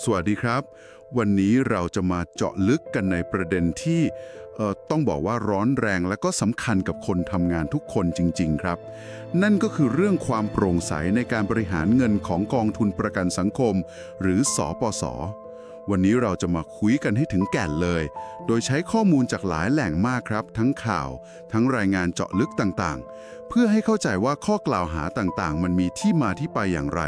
สวัสดีครับ วันนี้เราจะมาเจาะลึกกันในประเด็นที่ต้องบอกว่าร้อนแรงและก็สำคัญกับคนทำงานทุกคนจริง ๆ ครับ นั่นก็คือเรื่องความโปร่งใสในการบริหารเงินของกองทุนประกันสังคม หรือสอปสวันนี้เราจะมาคุยกันให้ถึงแก่นเลย โดยใช้ข้อมูลจากหลายแหล่งมากครับ ทั้งข่าว ทั้งรายงานเจาะลึกต่างๆ เพื่อให้เข้าใจว่าข้อกล่าวหาต่างๆ มันมีที่มาที่ไปอย่างไร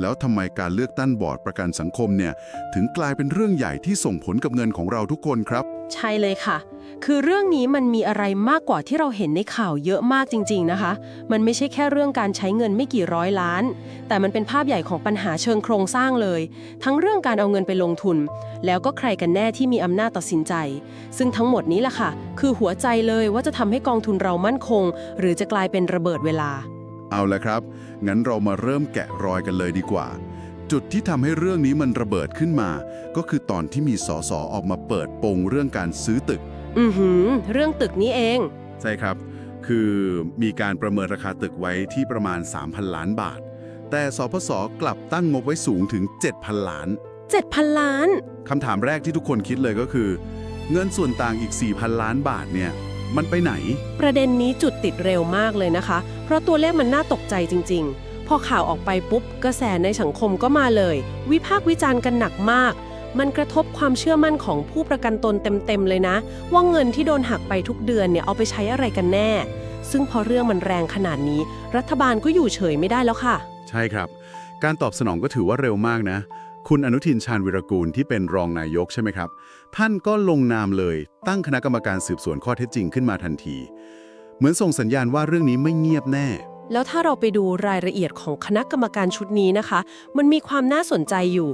แล้วทำไมการเลือกตั้งบอร์ดประกันสังคมเนี่ยถึงกลายเป็นเรื่องใหญ่ที่ส่งผลกับเงินของเราทุกคนครับ ใช่เลยค่ะ คือเรื่องนี้มันมีอะไรมากกว่าที่เราเห็นในข่าวเยอะมากจริง ๆนะคะ มันไม่ใช่แค่เรื่องการใช้เงินไม่กี่ร้อยล้าน แต่มันเป็นภาพใหญ่ของปัญหาเชิงโครงสร้างเลย ทั้งเรื่องการเอาเงินไปลงทุน แล้วก็ใครกันแน่ที่มีอำนาจตัดสินใจ ซึ่งทั้งหมดนี้แหละค่ะ คือหัวใจเลยว่าจะทำให้กองทุนเรามั่นคง หรือจะกลายเป็นระเบิดเวลา เอาละครับ งั้นเรามาเริ่มแกะรอยกันเลยดีกว่า จุดที่ทำให้เรื่องนี้มันระเบิดขึ้นมา ก็คือตอนที่มีสสออกมาเปิดโปงเรื่องการซื้อตึก อือหือ เรื่องตึกนี้เอง ใช่ครับ คือมีการประเมินราคาตึกไว้ที่ประมาณ 3,000 ล้านบาท แต่สพสกลับตั้งงบไว้สูงถึง 7,000 ล้าน 7,000 ล้าน คำถามแรกที่ทุกคนคิดเลยก็คือ เงินส่วนต่างอีก 4,000 ล้านบาทเนี่ย มันไปไหน ประเด็นนี้จุดติดเร็วมากเลยนะคะ เพราะตัวเลขมันน่าตกใจจริง ๆ พอข่าวออกไปปุ๊บ กระแสในสังคมก็มาเลย วิพากษ์วิจารณ์กันหนักมาก มันกระทบความเชื่อมั่นของผู้ประกันตนเต็ม ๆ เลยนะ ว่าเงินที่โดนหักไปทุกเดือนเนี่ยเอาไปใช้อะไรกันแน่ ซึ่งพอเรื่องมันแรงขนาดนี้ รัฐบาลก็อยู่เฉยไม่ได้แล้วค่ะ ใช่ครับ การตอบสนองก็ถือว่าเร็วมากนะ คุณอนุทินชาญวิรกูลที่เป็นรองนายกใช่ไหมครับ ท่านก็ลงนามเลยตั้งคณะกรรมการสืบสวนข้อเท็จจริงขึ้นมาทันที เหมือนส่งสัญญาณว่าเรื่องนี้ไม่เงียบแน่ แล้วถ้าเราไปดูรายละเอียดของคณะกรรมการชุดนี้นะคะ มันมีความน่าสนใจอยู่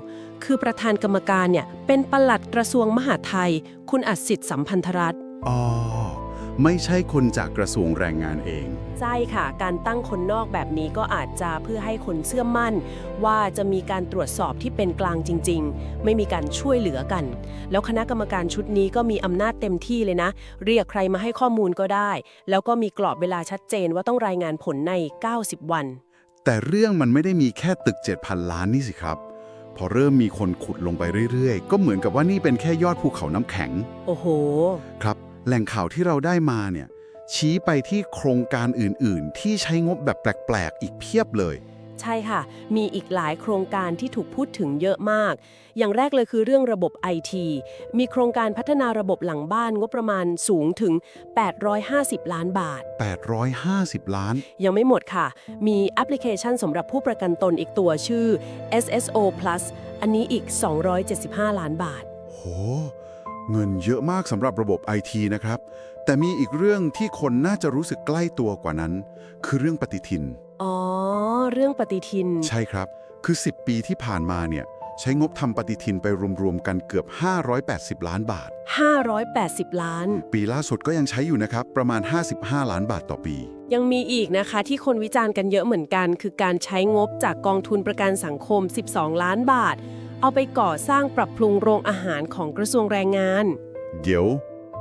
คือประธานกรรมการเนี่ยเป็นปลัดกระทรวงมหาดไทย คุณอัศสิทธิ์สัมพันธรัตน์อ๋อ ไม่ใช่คนจากกระทรวงแรงงานเอง ใช่ค่ะ การตั้งคนนอกแบบนี้ก็อาจจะเพื่อให้คนเชื่อมั่น ว่าจะมีการตรวจสอบที่เป็นกลางจริง ๆ ไม่มีการช่วยเหลือกัน แล้วคณะกรรมการชุดนี้ก็มีอำนาจเต็มที่เลยนะ เรียกใครมาให้ข้อมูลก็ได้ แล้วก็มีกรอบเวลาชัดเจนว่าต้องรายงานผลใน 90 วัน แต่เรื่องมันไม่ได้มีแค่ตึก 7,000 ล้านนี่สิครับพอเริ่มมีคนขุดลงไปเรื่อยๆ ก็เหมือนกับว่านี่เป็นแค่ยอดภูเขาน้ำแข็ง โอ้โห ครับ แหล่งข่าวที่เราได้มาเนี่ยชี้ไปที่โครงการอื่น ๆ ที่ใช้งบแบบแปลก ๆ อีกเพียบเลย ใช่ค่ะ มีอีกหลายโครงการที่ถูกพูดถึงเยอะมาก อย่างแรกเลยคือเรื่องระบบ IT มีโครงการพัฒนาระบบหลังบ้านงบประมาณสูงถึง 850 ล้านบาท 850 ล้าน ยังไม่หมดค่ะ มีแอปพลิเคชันสำหรับผู้ประกันตนอีกตัวชื่อ SSO Plus อันนี้อีก 275 ล้านบาท โห เงินเยอะมากสำหรับระบบไอทีนะครับ แต่มีอีกเรื่องที่คนน่าจะรู้สึกใกล้ตัวกว่านั้น คือเรื่องปฏิทิน อ๋อ เรื่องปฏิทิน ใช่ครับ คือ 10 ปีที่ผ่านมาเนี่ย ใช้งบทำปฏิทินไปรวมๆกันเกือบ 580 ล้านบาท 580 ล้าน ปีล่าสุดก็ยังใช้อยู่นะครับ ประมาณ 55 ล้านบาทต่อปี ยังมีอีกนะคะที่คนวิจารณ์กันเยอะเหมือนกัน คือการใช้งบจากกองทุนประกันสังคม 12 ล้านบาท เอาไปก่อสร้างปรับปรุงโรงอาหารของกระทรวงแรงงาน เดี๋ยว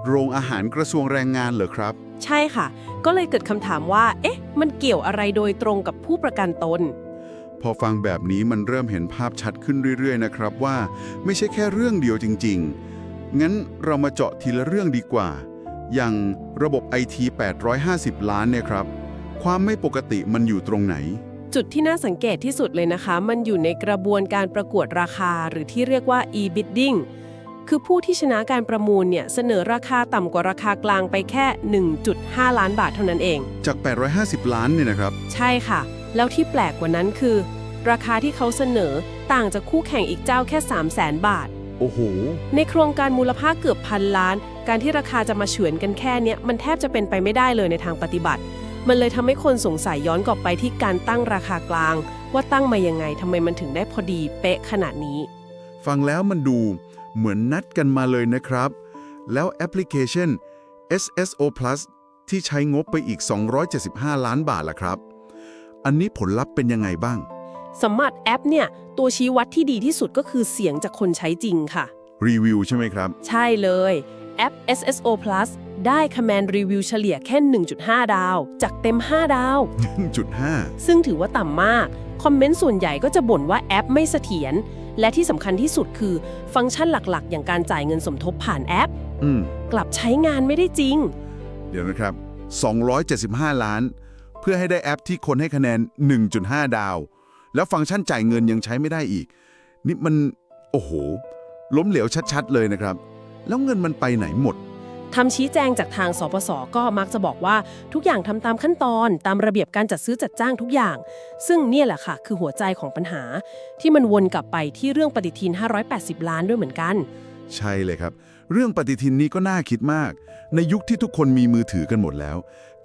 โรงอาหารกระทรวงแรงงานเหรอครับ ใช่ค่ะ ก็เลยเกิดคำถามว่า เอ๊ะ มันเกี่ยวอะไรโดยตรงกับผู้ประกันตน พอฟังแบบนี้มันเริ่มเห็นภาพชัดขึ้นเรื่อยๆนะครับว่า ไม่ใช่แค่เรื่องเดียวจริง ๆ งั้นเรามาเจาะทีละเรื่องดีกว่า อย่างระบบไอที850 ล้านเนี่ยครับ ความไม่ปกติมันอยู่ตรงไหน จุดที่น่าสังเกตที่สุดเลยนะคะ มันอยู่ในกระบวนการประกวดราคาหรือที่เรียกว่า e-bidding คือผู้ที่ชนะการประมูลเนี่ยเสนอราคาต่ำกว่าราคากลางไปแค่ 1.5 ล้านบาทเท่านั้นเอง จาก 850 ล้านเนี่ยนะครับ ใช่ค่ะ แล้วที่แปลกกว่านั้นคือ ราคาที่เขาเสนอต่างจากคู่แข่งอีกเจ้าแค่ 3 0 0แสนบาท โอ้โห ในโครงการมูลค่าเกือบพันล้าน การที่ราคาจะมาเฉือนกันแค่เนี้ยมันแทบจะเป็นไปไม่ได้เลยในทางปฏิบัติ มันเลยทำให้คนสงสัยย้อนกลับไปที่การตั้งราคากลาง ว่าตั้งมายังไงทำไมมันถึงได้พอดีเป๊ะขนาดนี้ ฟังแล้วมันดูเหมือนนัดกันมาเลยนะครับ แล้วแอปพลิเคชัน SSO Plus ที่ใช้งบไปอีก 275 ล้านบาทล่ะครับ อันนี้ผลลัพธ์เป็นยังไงบ้าง สำหรับแอปเนี่ย ตัวชี้วัดที่ดีที่สุดก็คือเสียงจากคนใช้จริงค่ะ รีวิวใช่ไหมครับ ใช่เลยแอป SSO Plus ได้คะแนนรีวิวเฉลี่ยแค่ 1.5 ดาว จากเต็ม 5 ดาว 1.5 ซึ่งถือว่าต่ำมาก คอมเมนต์ส่วนใหญ่ก็จะบ่นว่าแอปไม่เสถียร และที่สำคัญที่สุดคือ ฟังก์ชันหลักๆ อย่างการจ่ายเงินสมทบผ่านแอป อืม กลับใช้งานไม่ได้จริง เดี๋ยวนะครับ 275 ล้าน เพื่อให้ได้แอปที่คนให้คะแนน 1.5 ดาว แล้วฟังก์ชันจ่ายเงินยังใช้ไม่ได้อีก นี่มัน โอ้โห ล้มเหลวชัดๆ เลยนะครับ แล้วเงินมันไปไหนหมด ทำชี้แจงจากทางสปสก็มักจะบอกว่าทุกอย่างทำตามขั้นตอนตามระเบียบการจัดซื้อจัดจ้างทุกอย่าง ซึ่งเนี่ยแหละค่ะ คือหัวใจของปัญหา ที่มันวนกลับไปที่เรื่องปฏิทิน 580 ล้านด้วยเหมือนกัน ใช่เลยครับ เรื่องปฏิทินนี้ก็น่าคิดมาก ในยุคที่ทุกคนมีมือถือกันหมดแล้ว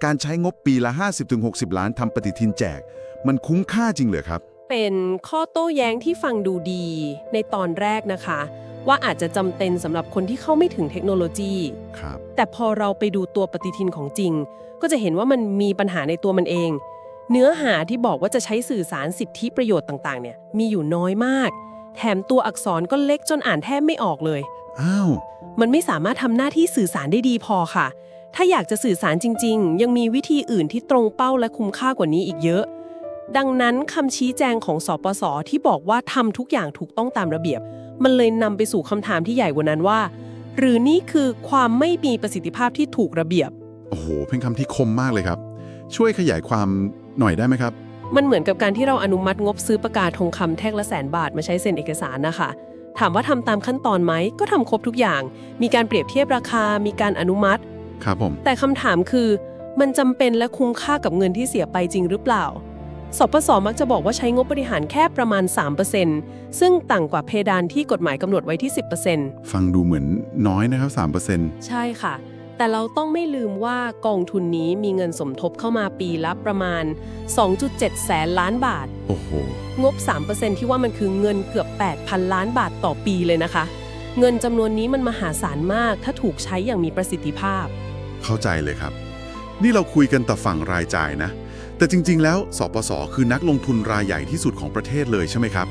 การใช้งบปีละ 50-60 ล้านทำปฏิทินแจก มันคุ้มค่าจริงเหรอครับ เป็นข้อโต้แย้งที่ฟังดูดีในตอนแรกนะคะ ว่าอาจจะจำเป็นสำหรับคนที่เข้าไม่ถึงเทคโนโลยี ครับ แต่พอเราไปดูตัวปฏิทินของจริง ก็จะเห็นว่ามันมีปัญหาในตัวมันเอง เนื้อหาที่บอกว่าจะใช้สื่อสารสิทธิประโยชน์ต่างๆ เนี่ยมีอยู่น้อยมาก แถมตัวอักษรก็เล็กจนอ่านแทบไม่ออกเลย อ้าว มันไม่สามารถทำหน้าที่สื่อสารได้ดีพอค่ะ ถ้าอยากจะสื่อสารจริง ๆ ยังมีวิธีอื่นที่ตรงเป้าและคุ้มค่ากว่านี้อีกเยอะ ดังนั้นคำชี้แจงของสปสที่บอกว่าทำทุกอย่างถูกต้องตามระเบียบ มันเลยนำไปสู่คำถามที่ใหญ่กว่านั้นว่า หรือนี่คือความไม่มีประสิทธิภาพที่ถูกระเบียบ โอ้โห เป็นคำที่คมมากเลยครับ ช่วยขยายความหน่อยได้ไหมครับ มันเหมือนกับการที่เราอนุมัติงบซื้อประกาศทองคำแท่งละแสนบาทมาใช้เซ็นเอกสารนะคะถามว่าทำตามขั้นตอนไหมก็ทำครบทุกอย่าง มีการเปรียบเทียบราคา มีการอนุมัติ ครับผม แต่คำถามคือ มันจำเป็นและคุ้มค่ากับเงินที่เสียไปจริงหรือเปล่า สปสมักจะบอกว่าใช้งบบริหารแค่ประมาณ 3%ซึ่งต่างกว่าเพดานที่กฎหมายกำหนดไว้ที่ 10%ฟังดูเหมือนน้อยนะครับ 3%ใช่ค่ะ แต่เราต้องไม่ลืมว่ากองทุนนี้มีเงินสมทบเข้ามาปีละประมาณ 2.7 แสนล้านบาท โอ้โห งบ 3%ที่ว่ามันคือเงินเกือบ 8,000 ล้านบาทต่อปีเลยนะคะ เงินจำนวนนี้มันมหาศาลมากถ้าถูกใช้อย่างมีประสิทธิภาพ เข้าใจเลยครับ นี่เราคุยกันแต่ฝั่งรายจ่ายนะ แต่จริง ๆ แล้วสปสคือนักลงทุนรายใหญ่ที่สุดของประเทศเลยใช่ไหมครับ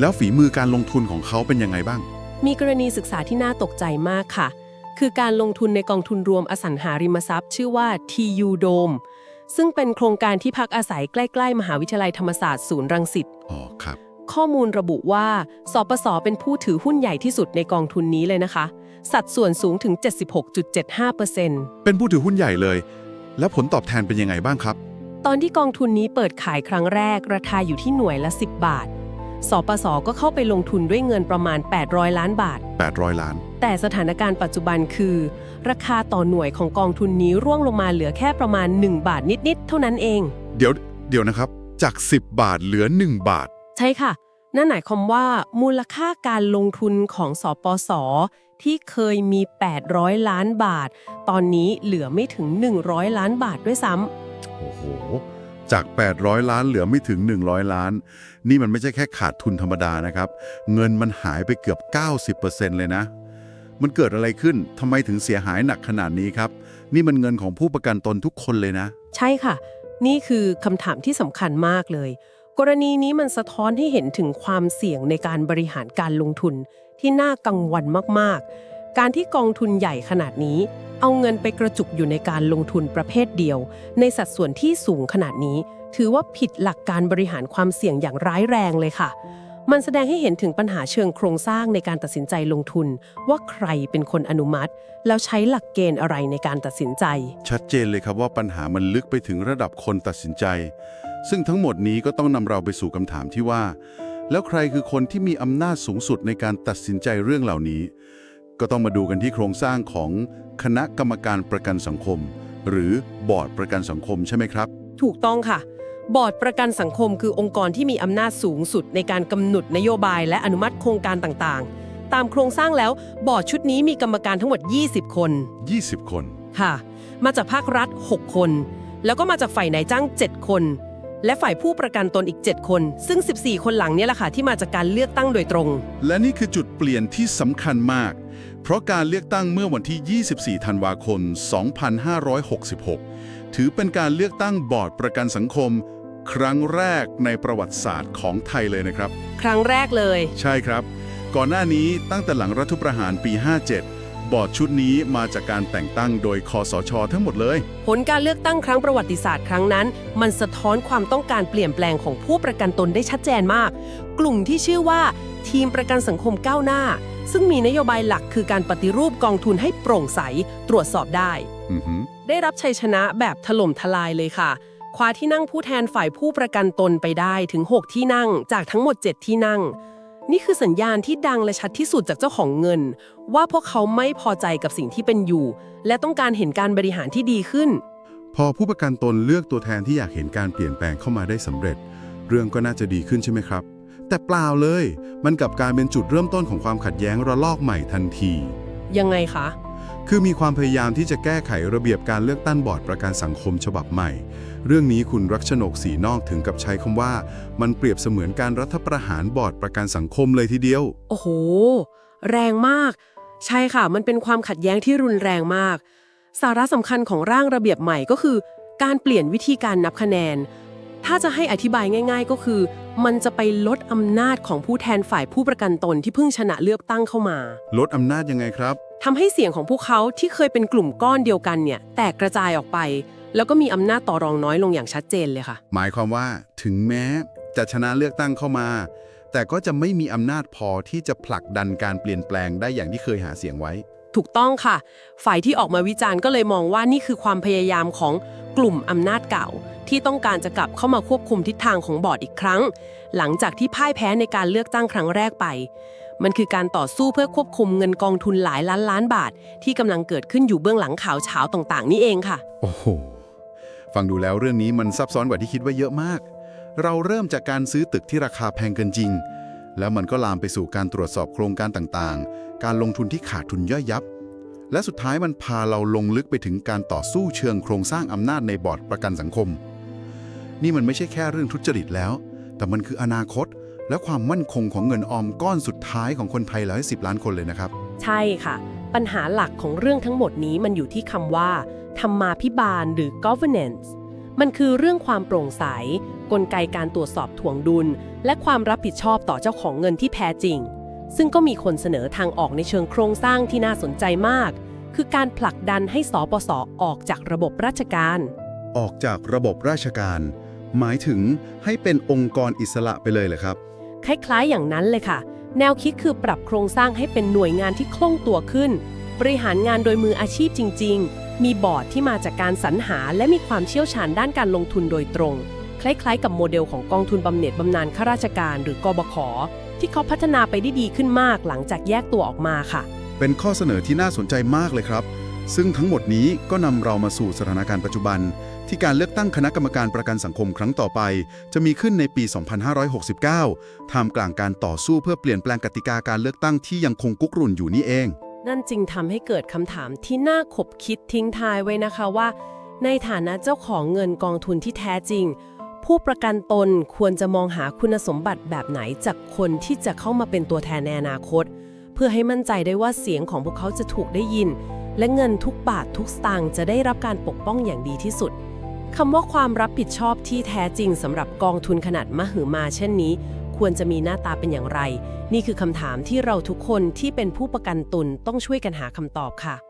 แล้วฝีมือการลงทุนของเขาเป็นยังไงบ้าง มีกรณีศึกษาที่น่าตกใจมากค่ะ คือการลงทุนในกองทุนรวมอสังหาริมทรัพย์ ชื่อว่า TU Dome ซึ่งเป็นโครงการที่พักอาศัยใกล้ๆ มหาวิทยาลัยธรรมศาสตร์ศูนย์รังสิตอ๋อครับ ข้อมูลระบุว่าสปสเป็นผู้ถือหุ้นใหญ่ที่สุดในกองทุนนี้เลยนะคะ สัดส่วนสูงถึง 76.75%เป็นผู้ถือหุ้นใหญ่เลย แล้วผลตอบแทนเป็นยังไงบ้างครับ ตอนที่กองทุนนี้เปิดขายครั้งแรก ราคาอยู่ที่หน่วยละ 10 บาท สปสก็เข้าไปลงทุนด้วยเงินประมาณ 800 ล้านบาท 800 ล้าน แต่สถานการณ์ปัจจุบันคือ ราคาต่อหน่วยของกองทุนนี้ร่วงลงมาเหลือแค่ประมาณ 1 บาทนิดๆ เท่านั้นเอง เดี๋ยวเดี๋ยวนะครับ จาก 10 บาทเหลือ 1 บาท ใช่ค่ะ นั่นหมายความว่ามูลค่าการลงทุนของสปสที่เคยมี 800 ล้านบาท ตอนนี้เหลือไม่ถึง 100 ล้านบาทด้วยซ้ำ โอ้โห จาก 800 ล้านเหลือไม่ถึง 100 ล้าน นี่มันไม่ใช่แค่ขาดทุนธรรมดานะครับ เงินมันหายไปเกือบ 90%เลยนะ มันเกิดอะไรขึ้นทำไมถึงเสียหายหนักขนาดนี้ครับ นี่มันเงินของผู้ประกันตนทุกคนเลยนะ ใช่ค่ะ นี่คือคำถามที่สำคัญมากเลย กรณีนี้มันสะท้อนให้เห็นถึงความเสี่ยงในการบริหารการลงทุนที่น่ากังวลมากๆ การที่กองทุนใหญ่ขนาดนี้ เอาเงินไปกระจุกอยู่ในการลงทุนประเภทเดียว ในสัดส่วนที่สูงขนาดนี้ ถือว่าผิดหลักการบริหารความเสี่ยงอย่างร้ายแรงเลยค่ะ มันแสดงให้เห็นถึงปัญหาเชิงโครงสร้างในการตัดสินใจลงทุน ว่าใครเป็นคนอนุมัติ แล้วใช้หลักเกณฑ์อะไรในการตัดสินใจ ชัดเจนเลยครับว่าปัญหามันลึกไปถึงระดับคนตัดสินใจ ซึ่งทั้งหมดนี้ก็ต้องนำเราไปสู่คำถามที่ว่า แล้วใครคือคนที่มีอำนาจสูงสุดในการตัดสินใจเรื่องเหล่านี้ ก็ต้องมาดูกันที่โครงสร้างของคณะกรรมการประกันสังคม หรือบอร์ดประกันสังคมใช่ไหมครับ ถูกต้องค่ะ บอร์ดประกันสังคมคือองค์กรที่มีอำนาจสูงสุดในการกำหนดนโยบายและอนุมัติโครงการต่างๆ ตามโครงสร้างแล้วบอร์ดชุดนี้มีกรรมการทั้งหมด 20 คน 20 คน ค่ะ มาจากภาครัฐ 6 คน แล้วก็มาจากฝ่ายนายจ้าง 7 คน และฝ่ายผู้ประกันตนอีก 7 คน ซึ่ง 14 คนหลังเนี่ยแหละค่ะที่มาจากการเลือกตั้งโดยตรง และนี่คือจุดเปลี่ยนที่สำคัญมาก เพราะการเลือกตั้งเมื่อวันที่ 24 ธันวาคม 2566 ถือเป็นการเลือกตั้งบอร์ดประกันสังคม ครั้งแรกในประวัติศาสตร์ของไทยเลยนะครับ ครั้งแรกเลย ใช่ครับ ก่อนหน้านี้ตั้งแต่หลังรัฐประหารปี 57 บอร์ดชุดนี้มาจากการแต่งตั้งโดยคอสช ทั้งหมดเลย ผลการเลือกตั้งครั้งประวัติศาสตร์ครั้งนั้น มันสะท้อนความต้องการเปลี่ยนแปลงของผู้ประกันตนได้ชัดเจนมาก กลุ่มที่ชื่อว่า ทีมประกันสังคมก้าวหน้า ซึ่งมีนโยบายหลักคือการปฏิรูปกองทุนให้โปร่งใสตรวจสอบได้อือหือได้รับชัยชนะแบบถล่มทลายเลยค่ะ คว้าที่นั่งผู้แทนฝ่ายผู้ประกันตนไปได้ถึง 6 ที่นั่งจากทั้งหมด 7 ที่นั่ง นี่คือสัญญาณที่ดังและชัดที่สุดจากเจ้าของเงิน ว่าพวกเขาไม่พอใจกับสิ่งที่เป็นอยู่ และต้องการเห็นการบริหารที่ดีขึ้น พอผู้ประกันตนเลือกตัวแทนที่อยากเห็นการเปลี่ยนแปลงเข้ามาได้สำเร็จ เรื่องก็น่าจะดีขึ้นใช่ไหมครับ แต่เปล่าเลย มันกลับกลายเป็นจุดเริ่มต้นของความขัดแย้งระลอกใหม่ทันที ยังไงคะ คือมีความพยายามที่จะแก้ไขระเบียบการเลือกตั้งบอร์ดประกันสังคมฉบับใหม่ เรื่องนี้คุณรักชนกสีนอกถึงกับใช้คำว่า มันเปรียบเสมือนการรัฐประหารบอร์ดประกันสังคมเลยทีเดียว โอ้โห แรงมาก ใช่ค่ะ มันเป็นความขัดแย้งที่รุนแรงมาก สาระสำคัญของร่างระเบียบใหม่ก็คือ การเปลี่ยนวิธีการนับคะแนน ถ้าจะให้อธิบายง่าย ๆ ก็คือ มันจะไปลดอำนาจของผู้แทนฝ่ายผู้ประกันตนที่เพิ่งชนะเลือกตั้งเข้ามา ลดอำนาจยังไงครับ ทำให้เสียงของพวกเขาที่เคยเป็นกลุ่มก้อนเดียวกันเนี่ยแตกกระจายออกไป แล้วก็มีอำนาจต่อรองน้อยลงอย่างชัดเจนเลยค่ะ หมายความว่าถึงแม้จะชนะเลือกตั้งเข้ามา แต่ก็จะไม่มีอำนาจพอที่จะผลักดันการเปลี่ยนแปลงได้อย่างที่เคยหาเสียงไว้ ถูกต้องค่ะ ฝ่ายที่ออกมาวิจารณ์ก็เลยมองว่านี่คือความพยายามของกลุ่มอำนาจเก่า ที่ต้องการจะกลับเข้ามาควบคุมทิศทางของบอร์ดอีกครั้ง หลังจากที่พ่ายแพ้ในการเลือกตั้งครั้งแรกไป มันคือการต่อสู้เพื่อควบคุมเงินกองทุนหลายล้านล้านบาท ที่กำลังเกิดขึ้นอยู่เบื้องหลังข่าวเช้าต่างๆ นี่เองค่ะ โอ้โหฟังดูแล้วเรื่องนี้มันซับซ้อนกว่าที่คิดไว้เยอะมาก เราเริ่มจากการซื้อตึกที่ราคาแพงเกินจริง แล้วมันก็ลามไปสู่การตรวจสอบโครงการต่างๆ การลงทุนที่ขาดทุนย่อยยับ และสุดท้ายมันพาเราลงลึกไปถึงการต่อสู้เชิงโครงสร้างอำนาจในบอร์ดประกันสังคม นี่มันไม่ใช่แค่เรื่องทุจริตแล้ว แต่มันคืออนาคต และความมั่นคงของเงินออมก้อนสุดท้ายของคนไทยหลายสิบล้านคนเลยนะครับ ใช่ค่ะ ปัญหาหลักของเรื่องทั้งหมดนี้มันอยู่ที่คำว่าธรรมาภิบาลหรือ governance มันคือเรื่องความโปร่งใส กลไกการตรวจสอบถ่วงดุล และความรับผิดชอบต่อเจ้าของเงินที่แท้จริง ซึ่งก็มีคนเสนอทางออกในเชิงโครงสร้างที่น่าสนใจมาก คือการผลักดันให้สปสออกจากระบบราชการ ออกจากระบบราชการ หมายถึงให้เป็นองค์กรอิสระไปเลยเหรอครับ คล้ายๆ อย่างนั้นเลยค่ะ แนวคิดคือปรับโครงสร้างให้เป็นหน่วยงานที่คล่องตัวขึ้น บริหารงานโดยมืออาชีพจริง ๆ มีบอร์ดที่มาจากการสรรหา และมีความเชี่ยวชาญด้านการลงทุนโดยตรงค ล้ายๆ กับโมเดลของกองทุนบำเหน็จบำนาญข้าราชการหรือกบขที่เขาพัฒนาไปได้ดีขึ้นมากหลังจากแยกตัวออกมาค่ะ เป็นข้อเสนอที่น่าสนใจมากเลยครับ ซึ่งทั้งหมดนี้ก็นำเรามาสู่สถานการณ์ปัจจุบัน ที่การเลือกตั้งคณะกรรมการประกันสังคมครั้งต่อไป จะมีขึ้นในปี 2569 ท่ามกลางการต่อสู้เพื่อเปลี่ยนแปลงกติกาการเลือกตั้งที่ยังคงกุกรุ่นอยู่นี่เอง นั่นจึงทำให้เกิดคำถามที่น่าขบคิดทิ้งท้ายไว้นะคะว่า ในฐานะเจ้าของเงินกองทุนที่แท้จริง ผู้ประกันตนควรจะมองหาคุณสมบัติแบบไหนจากคนที่จะเข้ามาเป็นตัวแทนในอนาคต เพื่อให้มั่นใจได้ว่าเสียงของพวกเขาจะถูกได้ยิน และเงินทุกบาททุกสตางค์จะได้รับการปกป้องอย่างดีที่สุดคำว่าความรับผิดชอบที่แท้จริงสำหรับกองทุนขนาดมหึมาเช่นนี้ ควรจะมีหน้าตาเป็นอย่างไร นี่คือคำถามที่เราทุกคนที่เป็นผู้ประกันตนต้องช่วยกันหาคำตอบค่ะ